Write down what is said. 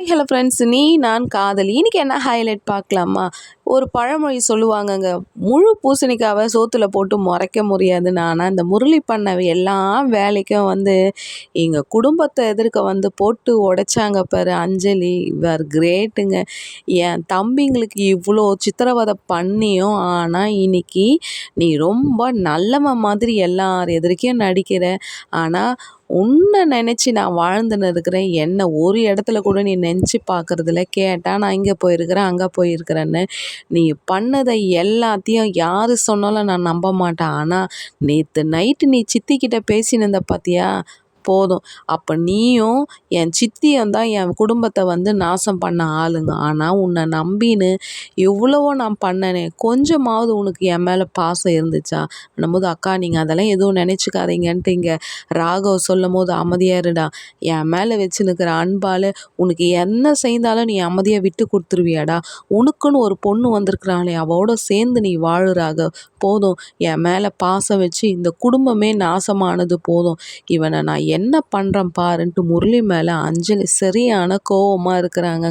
Hello friends நீ நான் காதலி. இன்னைக்கு என்ன ஹைலைட் பார்க்கலாமா? ஒரு பழமொழி சொல்லுவாங்கங்க முழு பூசணிக்காவை சோத்தில் போட்டு முறைக்க முடியாதுன்னு ஆனால் இந்த முரளி பண்ண எல்லா வேலைக்கும் வந்து எங்கள் குடும்பத்தை எதிர்க்க வந்து போட்டு உடைச்சாங்க பாரு அஞ்சலி. இவர் கிரேட்டுங்க என் தம்பிங்களுக்கு இவ்வளோ சித்திரவதை பண்ணியும் ஆனால் இன்னைக்கு நீ ரொம்ப நல்லவன் மாதிரி எல்லார் எதிர்க்கையும் நடிக்கிற. ஆனால் உன்னை நினச்சி நான் வாழ்ந்துன்னு இருக்கிறேன் என்ன ஒரு இடத்துல கூட நீ நினச்சி பார்க்குறதில்ல. கேட்டால் நான் இங்கே போயிருக்கிறேன் அங்கே போயிருக்கிறேன்னு. நீ பண்ணதை எல்லாத்தையும் யார் சொன்னாலும் நான் நம்ப மாட்டேன். ஆனால் நேற்று நைட்டு நீ சித்திக்கிட்ட பேசினிருந்த பார்த்தியா போதும். அப்போ நீயும் என் சித்தியும் தான் என் குடும்பத்தை வந்து நாசம் பண்ண ஆளுங்க. ஆனால் உன்னை நம்பின்னு எவ்வளவோ நான் பண்ணனே. கொஞ்சமாவது உனக்கு என் மேலே பாசம் இருந்துச்சா? போது அக்கா நீங்கள் அதெல்லாம் எதுவும் நினச்சிக்காதீங்கன்ட்டு இங்கே ராகவ் சொல்லும் போது அமைதியாக இருடா. என் மேலே வச்சுன்னுக்கிற அன்பால் உனக்கு என்ன செய்தாலும் நீ அமைதியாக விட்டு கொடுத்துருவியாடா. உனக்குன்னு ஒரு பொண்ணு வந்திருக்கிறாளே. அவளோட சேர்ந்து நீ வாழுறாக போதும். என் மேலே பாசம் வச்சு இந்த குடும்பமே நாசமானது போதும். இவனை நான் என்ன பண்ணுறேன் பாருன்ட்டு முரளி மேலே அஞ்சலி சரியான கோவமாக இருக்கிறாங்க.